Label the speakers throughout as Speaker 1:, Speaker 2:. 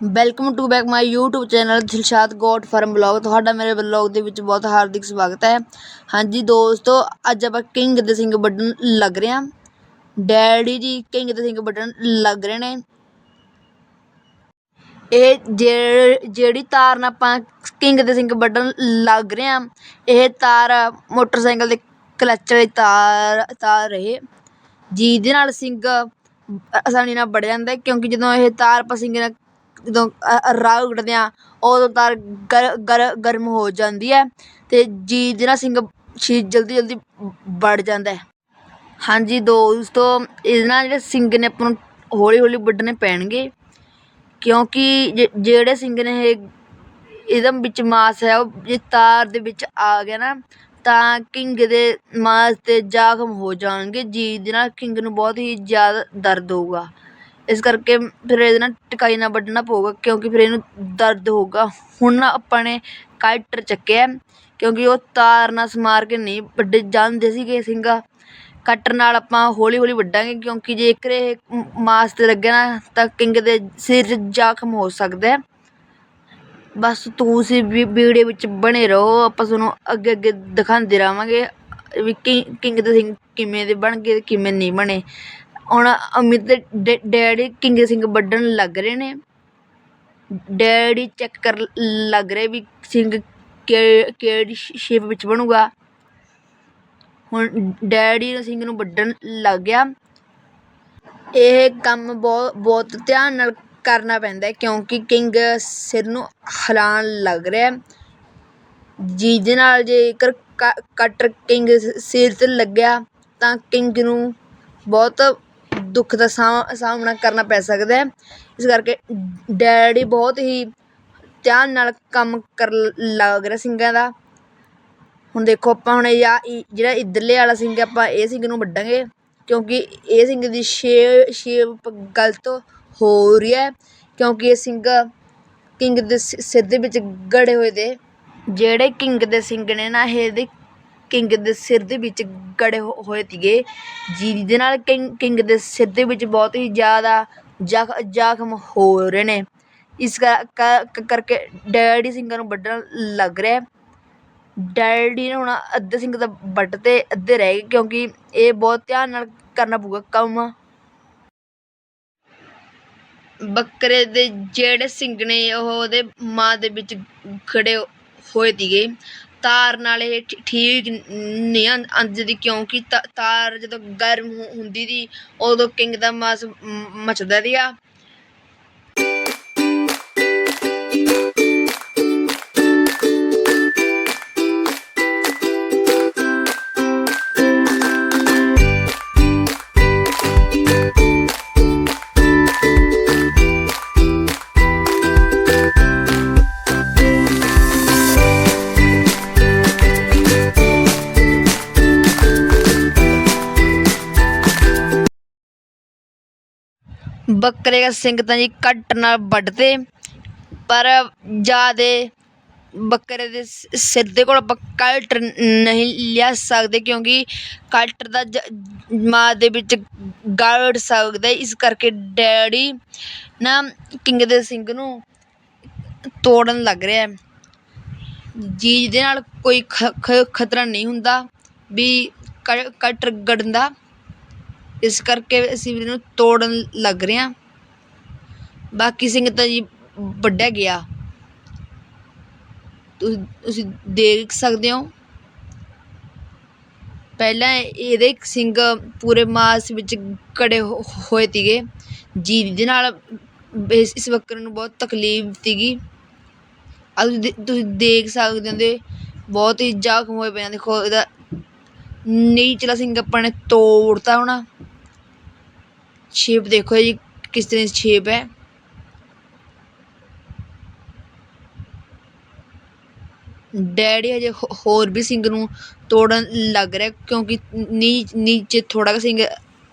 Speaker 1: Welcome to back my YouTube channel Dilshad goat farm blog ਤੁਹਾਡਾ ਮੇਰੇ blog ਦੇ ਵਿੱਚ ਬਹੁਤ ਹਾਰਦਿਕ ਸਵਾਗਤ ਹੈ। ਹਾਂਜੀ ਦੋਸਤੋ, ਅੱਜ ਆਪਾਂ ਕਿੰਗ ਦੇ ਸਿੰਘ ਵੱਢਣ ਲੱਗ ਰਹੇ ਹਾਂ। ਡੈਡੀ ਜੀ ਕਿੰਗ ਦੇ ਸਿੰਘ ਬਟਨ ਲੱਗ ਰਹੇ ਨੇ। ਇਹ ਜੇ- ਜਿਹੜੀ ਤਾਰ ਨਾਲ ਆਪਾਂ ਕਿੰਗ ਦੇ ਸਿੰਘ ਬਟਨ ਲੱਗ ਰਹੇ ਹਾਂ, ਇਹ ਤਾਰ ਮੋਟਰਸਾਈਕਲ ਦੇ ਕਲੱਚ ਵਾਲੀ ਤਾਰ ਤਾਰ ਰਹੇ। ਜਿਹਦੇ ਨਾਲ ਸਿੰਘ ਆਸਾਨੀ ਨਾਲ ਵੱਢ ਜਾਂਦਾ ਕਿਉਂਕਿ ਜਦੋਂ ਇਹ ਤਾਰ ਆਪਾਂ ਸਿੰਘ ਨਾਲ ਜਦੋਂ ਰਾਹ ਉੱਡਦੇ ਹਾਂ, ਉਦੋਂ ਤਾਰ ਗਰ ਗਰ, ਗਰਮ ਹੋ ਜਾਂਦੀ ਹੈ ਅਤੇ ਜੀ ਦੇ ਨਾਲ ਸਿੰਘ ਛੀ ਜਲਦੀ ਜਲਦੀ ਵੱਢ ਜਾਂਦਾ ਹੈ। ਹਾਂਜੀ ਦੋਸਤੋ, ਇਹਦੇ ਨਾਲ ਜਿਹੜੇ ਸਿੰਘ ਨੇ ਆਪਾਂ ਨੂੰ ਹੌਲੀ ਹੌਲੀ ਵੱਢਣੇ ਪੈਣਗੇ, ਕਿਉਂਕਿ ਜ, ਜਿਹੜੇ ਸਿੰਘ ਨੇ ਇਹ ਇਹਦੇ ਵਿੱਚ ਮਾਸ ਹੈ, ਉਹ ਜੇ ਤਾਰ ਦੇ ਵਿੱਚ ਆ ਗਿਆ ਨਾ, ਤਾਂ ਕਿੰਗ ਦੇ ਮਾਸ 'ਤੇ ਜ਼ਖਮ ਹੋ ਜਾਣਗੇ। ਜੀ ਦੇ ਨਾਲ ਕਿੰਗ ਨੂੰ ਬਹੁਤ ਹੀ ਜ਼ਿਆਦਾ ਦਰਦ ਹੋਊਗਾ। ਇਸ ਕਰਕੇ ਫਿਰ ਇਹਦੇ ਨਾਲ ਟਿਕਾਈ ਨਾਲ ਵੱਢਣਾ ਪਊਗਾ, ਕਿਉਂਕਿ ਫਿਰ ਇਹਨੂੰ ਦਰਦ ਹੋਊਗਾ। ਹੁਣ ਨਾ ਆਪਾਂ ਨੇ ਕਟਰ ਚੱਕਿਆ ਕਿਉਂਕਿ ਉਹ ਤਾਰ ਨਾਲ ਸਮਾਰ ਕੇ ਨਹੀਂ ਵੱਢੇ ਜਾਂਦੇ ਸੀਗੇ ਸਿੰਘ ਕਟਰ ਨਾਲ ਆਪਾਂ ਹੌਲੀ ਹੌਲੀ ਵੱਢਾਂਗੇ, ਕਿਉਂਕਿ ਜੇਕਰ ਇਹ ਮਾਸ 'ਤੇ ਲੱਗੇ ਨਾ, ਤਾਂ ਕਿੰਗ ਦੇ ਸਿਰ 'ਚ ਜ਼ਖਮ ਹੋ ਸਕਦਾ ਬਸ ਤੁਸੀਂ ਵੀ ਵੀਡੀਓ ਵਿੱਚ ਬਣੇ ਰਹੋ, ਆਪਾਂ ਤੁਹਾਨੂੰ ਅੱਗੇ ਅੱਗੇ ਦਿਖਾਉਂਦੇ ਰਹਾਂਗੇ ਵੀ ਕਿ, ਕਿੰਗ ਦੇ ਸਿੰਘ ਕਿਵੇਂ ਦੇ ਬਣ ਗਏ ਕਿਵੇਂ ਨਹੀਂ ਬਣੇ। ਹੁਣ ਅਮਿਤ ਦੇ ਡੈ- ਡੈਡੀ ਕਿੰਗ ਸਿੰਘ ਵੱਢਣ ਲੱਗ ਰਹੇ ਨੇ। ਡੈਡੀ ਚੈੱਕ ਕਰ ਲੱਗ ਰਹੇ ਵੀ ਸਿੰਘ ਕਿ, ਕਿਹੜੀ ਸ਼ੇਪ ਵਿੱਚ ਬਣੂਗਾ। ਹੁਣ ਡੈਡੀ ਸਿੰਘ ਨੂੰ ਵੱਢਣ ਲੱਗ ਗਿਆ। ਇਹ ਕੰਮ ਬਹੁਤ ਬਹੁਤ ਧਿਆਨ ਨਾਲ ਕਰਨਾ ਪੈਂਦਾ ਹੈ ਕਿਉਂਕਿ ਕਿੰਗ ਸਿਰ ਨੂੰ ਹਿਲਾਉਣ ਲੱਗ ਰਿਹਾ ਜਿਹਦੇ ਨਾਲ ਜੇਕਰ ਕ- ਕਟਰ ਕਿੰਗ ਸਿਰ 'ਤੇ ਲੱਗਿਆ ਤਾਂ ਕਿੰਗ ਨੂੰ ਬਹੁਤ ਦੁੱਖ ਦਾ ਸਾਹ, ਸਾਹਮਣਾ ਕਰਨਾ ਪੈ ਸਕਦਾ ਹੈ। ਇਸ ਕਰਕੇ ਡੈਡੀ ਬਹੁਤ ਹੀ ਧਿਆਨ ਨਾਲ ਕੰਮ ਕਰਨ ਲੱਗ ਰਿਹਾ ਸਿੰਘਾਂ ਦਾ। ਹੁਣ ਦੇਖੋ ਆਪਾਂ ਹੁਣ ਇਹ ਆ ਜਿਹੜਾ ਇੱਧਰਲੇ ਵਾਲਾ ਸਿੰਘ ਆਪਾਂ ਇਹ ਸਿੰਘ ਨੂੰ ਵੱਢਾਂਗੇ ਕਿਉਂਕਿ ਇਹ ਸਿੰਘ ਦੀ ਸ਼ੇ ਸ਼ੇਪ ਗਲਤ ਹੋ ਰਹੀ ਹੈ ਕਿਉਂਕਿ ਇਹ ਸਿੰਘ ਕਿੰਗ ਦੇ ਸਿ- ਸਿਰ ਦੇ ਵਿੱਚ ਗੜੇ ਹੋਏ ਦੇ। ਜਿਹੜੇ ਕਿੰਗ ਦੇ ਸਿੰਘ ਨੇ ਨਾ ਇਹਦੇ ਕਿੰਗ ਦੇ ਸਿਰ ਦੇ ਵਿੱਚ ਗੜੇ ਹੋ- ਹੋਏ ਸੀਗੇ। ਜਿਹਦੇ ਨਾਲ ਕਿੰਗ ਕਿੰਗ ਦੇ ਸਿਰ ਦੇ ਵਿੱਚ ਬਹੁਤ ਹੀ ਜ਼ਿਆਦਾ ਜ਼ਖ, ਜ਼ਖਮ ਹੋ ਰਹੇ ਨੇ। ਇਸ ਕਰਕੇ ਡੈਡੀ ਸਿੰਘਾਂ ਨੂੰ ਵੱਢਣ ਲੱਗ ਰਿਹਾ ਡੈਡੀ ਨੇ ਹੁਣ ਅੱਧੇ ਸਿੰਘ ਦਾ ਵੱਢ ਤੇ ਅੱਧੇ ਰਹਿ ਗਏ, ਕਿਉਂਕਿ ਇਹ ਬਹੁਤ ਧਿਆਨ ਨਾਲ ਕਰਨਾ ਪਊਗਾ ਕੰਮ। ਬੱਕਰੇ ਦੇ ਜਿਹੜੇ ਸਿੰਘ ਨੇ ਉਹ ਉਹਦੇ ਮਾਂ ਦੇ ਵਿੱਚ ਖੜੇ ਹੋਏ ਸੀਗੇ। ਤਾਰ ਨਾਲ ਇਹ ਠੀ- ਠੀਕ ਨਹੀਂ ਆਉਂਦੀ ਕਿਉਂਕਿ ਤਾ- ਤਾਰ ਜਦੋਂ ਗਰਮ ਹੁੰਦੀ ਦੀ, ਉਦੋਂ ਕਿੰਗ ਦਾ ਮਾਸ ਮ- ਮੱਚਦਾ ਸੀਗਾ ਬੱਕਰੇ ਦਾ ਸਿੰਘ ਤਾਂ ਜੀ ਕੱਟ ਨਾਲ ਵੱਢਦੇ, ਪਰ ਜ਼ਿਆਦਾ ਬੱਕਰੇ ਦੇ ਸਿਰ ਦੇ ਕੋਲ ਆਪਾਂ ਕੱਟ ਨਹੀਂ ਲਿਆ ਸਕਦੇ ਕਿਉਂਕਿ ਕੱਟ ਦਾ ਜ- ਮਾਂ ਦੇ ਵਿੱਚ ਗੜ ਸਕਦਾ, ਇਸ ਕਰਕੇ ਡੈਡੀ ਨਾ ਕਿੰਗ ਦੇ ਸਿੰਘ ਨੂੰ ਤੋੜਨ ਲੱਗ ਰਿਹਾ ਜੀ, ਜਿਹਦੇ ਨਾਲ ਕੋਈ ਖ- ਖਤਰਾ ਨਹੀਂ ਹੁੰਦਾ ਵੀ ਕ- ਕਟਰ ਗੜਨ ਦਾ। ਇਸ ਕਰਕੇ ਅਸੀਂ ਵੀ ਇਹਨੂੰ ਤੋੜਨ ਲੱਗ ਰਹੇ ਹਾਂ। ਬਾਕੀ ਸਿੰਘ ਤਾਂ ਜੀ ਵੱਢਿਆ ਗਿਆ। ਤੁਸੀਂ ਤੁਸੀਂ ਦੇਖ ਸਕਦੇ ਹੋ। ਪਹਿਲਾਂ ਇਹਦੇ ਸਿੰਘ ਪੂਰੇ ਮਾਸ ਵਿੱਚ ਕੜੇ ਹੋ- ਹੋਏ ਤੀਗੇ ਜਿਹਦੇ ਨਾਲ ਇਸ ਇਸ ਬੱਕਰੇ ਨੂੰ ਬਹੁਤ ਤਕਲੀਫ ਤੀਗੀ ਆ ਤੁਸੀਂ ਦੇ- ਤੁਸੀਂ ਦੇਖ ਸਕਦੇ ਹੋ ਬਹੁਤ ਹੀ ਜ਼ਖਮ ਹੋਏ ਪਏ ਆ। ਦੇਖੋ ਇਹਦਾ ਨੀਚਲਾ ਸਿੰਘ ਆਪਾਂ ਨੇ ਤੋੜਤਾ ਹੋਣਾ। ਸ਼ੇਪ ਦੇਖੋ ਜੀ, ਕਿਸ ਤਰ੍ਹਾਂ ਦੀ ਸ਼ੇਪ ਹੈ। ਡੈਡੀ ਹਜੇ ਹੋਰ ਵੀ ਸਿੰਗ ਨੂੰ ਤੋੜਨ ਲੱਗ ਰਿਹਾ, ਕਿਉਂਕਿ ਨੀ, ਨੀਚੇ ਥੋੜਾ ਜਿਹਾ ਸਿੰਘ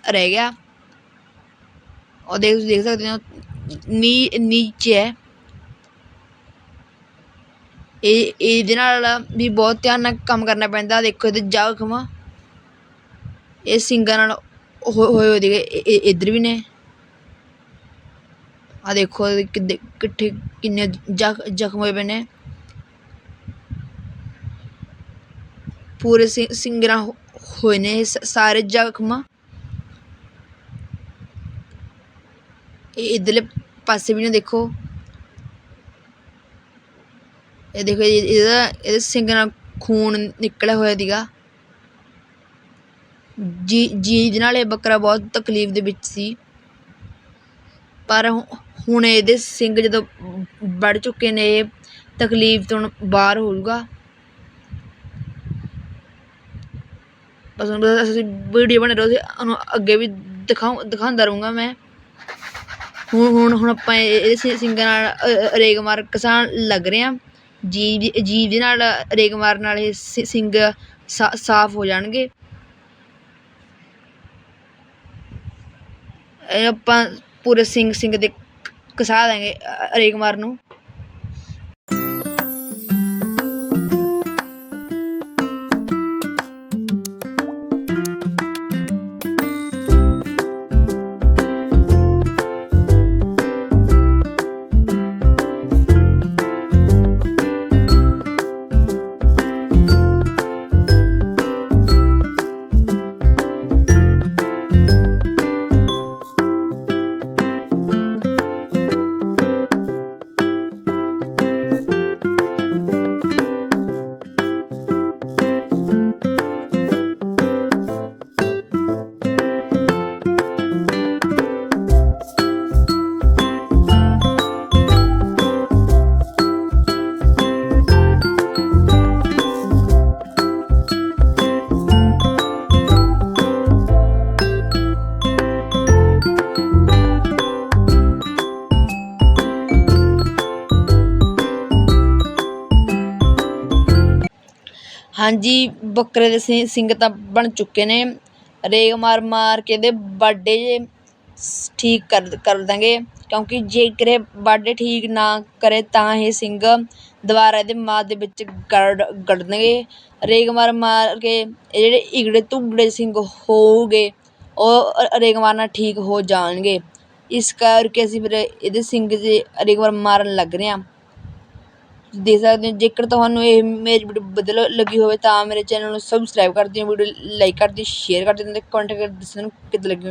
Speaker 1: ਰਹਿ ਗਿਆ। ਉਹ ਦੇਖ, ਤੁਸੀਂ ਦੇਖ ਸਕਦੇ ਹੋ, ਨੀ, ਨੀਚੇ ਹੈ। ਇਹ, ਇਹਦੇ ਨਾਲ ਵੀ ਬਹੁਤ ਧਿਆਨ ਨਾਲ ਕੰਮ ਕਰਨਾ ਪੈਂਦਾ, ਦੇਖੋ ਇਹਦੇ ਜ਼ਖਮ। ਇਹ ਸਿੰਘਾਂ ਨਾਲ ਹੋਏ ਹੋਏ ਸੀਗੇ ਇ- ਇੱਧਰ ਵੀ ਨੇ। ਆ ਦੇਖੋ ਇਹਦੇ ਕਿੱਦੇ, ਕਿੱਥੇ, ਕਿੰਨੇ ਜ਼ਖਮ ਹੋਏ ਪਏ ਨੇ। ਪੂਰੇ ਸਿ, ਸਿੰਗਰਾਂ ਹੋਏ ਨੇ ਇਹ ਸਾਰੇ ਜ਼ਖਮ। ਇਹ ਇਧਰਲੇ ਪਾਸੇ ਵੀ ਨੇ, ਦੇਖੋ। ਇਹ ਦੇਖੋ ਇਹਦਾ, ਇਹਦੇ ਸਿੰਗ ਨਾਲ ਖੂਨ ਨਿਕਲਿਆ ਹੋਇਆ ਦੀਗਾ ਜੀ ਜੀ ਦੇ ਨਾਲ ਇਹ ਬੱਕਰਾ ਬਹੁਤ ਤਕਲੀਫ ਦੇ ਵਿੱਚ ਸੀ। ਪਰ ਹੁਣ ਇਹਦੇ ਸਿੰਗ ਜਦੋਂ ਵੱਢ ਚੁੱਕੇ ਨੇ, ਇਹ ਤਕਲੀਫ ਤੋਂ ਬਾਹਰ ਹੋ ਜਾਊਗਾ ਬਸ ਹੁਣ ਬਸ ਅਸੀਂ ਵੀਡੀਓ ਬਣਾ ਰਹੇ ਸੀ ਉਹਨੂੰ ਅੱਗੇ ਵੀ ਦਿਖਾਉ, ਦਿਖਾਉਂਦਾ ਰਹੂੰਗਾ ਮੈਂ। ਹੁਣ ਹੁਣ ਹੁਣ ਆਪਾਂ ਇਹਦੇ ਸਿ- ਸਿੰਗਾਂ ਨਾਲ ਰੇਗ ਮਾਰ ਕਸਾਣ ਲੱਗ ਰਹੇ ਹਾਂ ਜੀਵ ਦੀ- ਦੇ ਨਾਲ ਰੇਗ ਮਾਰਨ ਨਾਲ ਇਹ ਸਿ- ਸਿੰਗ ਸਾਫ਼ ਹੋ ਜਾਣਗੇ। ਆਪਾਂ ਪੂਰੇ ਸਿੰਘ ਸਿੰਘ ਦੇ ਘਸਾ ਦਾਂਗੇ ਅ- ਰੇਗ ਮਾਰ ਨੂੰ। ਹਾਂਜੀ, ਬੱਕਰੇ ਦੇ ਸਿੰ ਸਿੰਗ ਤਾਂ ਬਣ ਚੁੱਕੇ ਨੇ। ਰੇਗ ਮਾਰ ਮਾਰ ਕੇ ਇਹਦੇ ਬਾਡੇ ਜੇ ਠੀਕ ਕਰ ਕਰ ਦਾਂਗੇ। ਕਿਉਂਕਿ ਜੇਕਰ ਇਹ ਬਾਡੇ ਠੀਕ ਨਾ ਕਰੇ ਤਾਂ ਇਹ ਸਿੰਗ ਦੁਬਾਰਾ ਇਹਦੇ ਮਾਦ ਦੇ ਵਿੱਚ ਗੜ, ਗੜਨਗੇ। ਰੇਗ ਮਾਰ ਮਾਰ ਕੇ ਇਹ ਜਿਹੜੇ ਇਗੜੇ ਧੁਗੜੇ ਸਿੰਘ ਹੋਊਗੇ, ਉਹ ਅ- ਰੇਗ ਮਾਰ ਨਾਲ ਠੀਕ ਹੋ ਜਾਣਗੇ। ਇਸ ਕਰਕੇ ਅਸੀਂ ਫਿਰ ਇਹਦੇ ਸਿੰਗ 'ਚ ਰੇਗ ਮਾਰ, ਮਾਰਨ ਲੱਗ ਰਹੇ ਹਾਂ। ਦੇਖ ਸਕਦੇ ਹੋ, ਜੇਕਰ ਤੁਹਾਨੂੰ ਇਹ ਮੇਰੀ ਵੀਡੀਓ ਵਧੀਆ ਲੱਗੀ ਹੋਵੇ ਤਾਂ ਮੇਰੇ ਚੈਨਲ ਨੂੰ ਸਬਸਕ੍ਰਾਈਬ ਕਰ ਦਿਓ, ਵੀਡੀਓ ਲਾਈਕ ਕਰ ਦਿਓ ਸ਼ੇਅਰ ਕਰ ਦਿਓ ਅਤੇ ਕਮੈਂਟ ਕਰਕੇ ਦੱਸਣ ਕਿੱਦਾਂ ਲੱਗੀ